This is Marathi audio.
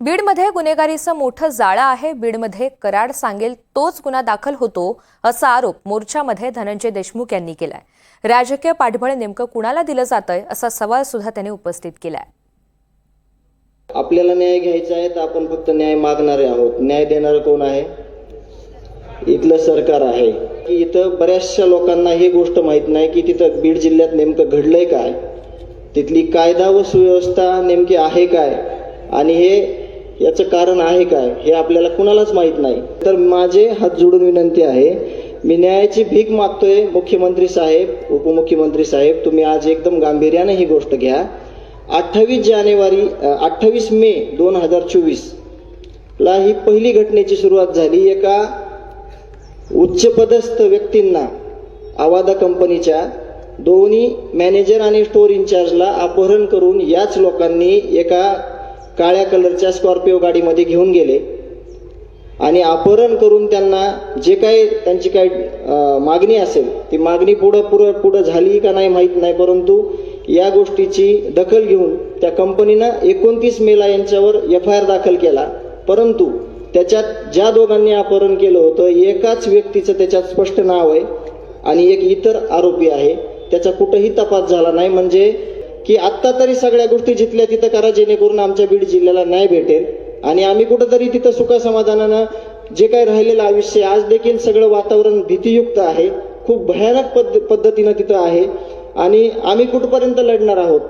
बीडमध्ये गुन्हेगारीचं मोठं जाळं आहे. बीडमध्ये कराड सांगेल तोच गुन्हा दाखल होतो असा आरोप मोर्चामध्ये धनंजय देशमुख यांनी केलाय. राजकीय पाठबळ नेमकं कुणाला दिलं जातंय असा सवाल सुद्धा त्यांनी उपस्थित केलाय. आपल्याला न्याय घ्यायचा आहे तर आपण फक्त न्याय मागणारे आहोत. न्याय देणारं कोण आहे? इथलं सरकार आहे. इथं बऱ्याचशा लोकांना ही गोष्ट माहीत नाही की तिथं बीड जिल्ह्यात नेमकं घडलंय काय? तिथली कायदा व सुव्यवस्था नेमकी आहे काय? आणि हे याचं कारण आहे काय? हे आपल्याला कुणालाच माहीत नाही. तर माझे हात जोडून विनंती आहे मी न्यायाची भीक मागतोय मुख्यमंत्री साहेब उपमुख्यमंत्री साहेब तुम्ही आज एकदम गांभीर्याने ही गोष्ट घ्या. अठ्ठावीस जानेवारी अठ्ठावीस मे दोन हजार चोवीस ला ही पहिली घटनेची सुरुवात झाली. एका उच्चपदस्थ व्यक्तींना आवादा कंपनीच्या दोन्ही मॅनेजर आणि स्टोअर इन्चार्जला अपहरण करून याच लोकांनी एका काळ्या कलरच्या स्कॉर्पिओ गाडीमध्ये घेऊन गेले. आणि अपहरण करून त्यांना जे काही त्यांची काही मागणी असेल ती मागणी पुढं पुढं पुढं झाली का नाही माहीत नाही परंतु या गोष्टीची दखल घेऊन त्या कंपनीनं एकोणतीस मेला यांच्यावर एफ आय आर दाखल केला. परंतु त्याच्यात ज्या दोघांनी अपहरण केलं होतं एकाच व्यक्तीचं त्याच्यात स्पष्ट नाव आहे आणि एक इतर आरोपी आहे. त्याचा कुठंही तपास झाला नाही. म्हणजे की आत्ता तरी सगळ्या गोष्टी जिथल्या तिथं करा जेणेकरून आमच्या बीड जिल्ह्याला न्याय भेटेल. आणि आम्ही कुठंतरी तिथं सुखासमाधानानं जे काही राहिलेलं आयुष्य आज देखील सगळं वातावरण भीतीयुक्त आहे. खूप भयानक पद्ध पद्धतीनं तिथं आहे. आणि आम्ही कुठपर्यंत लढणार आहोत?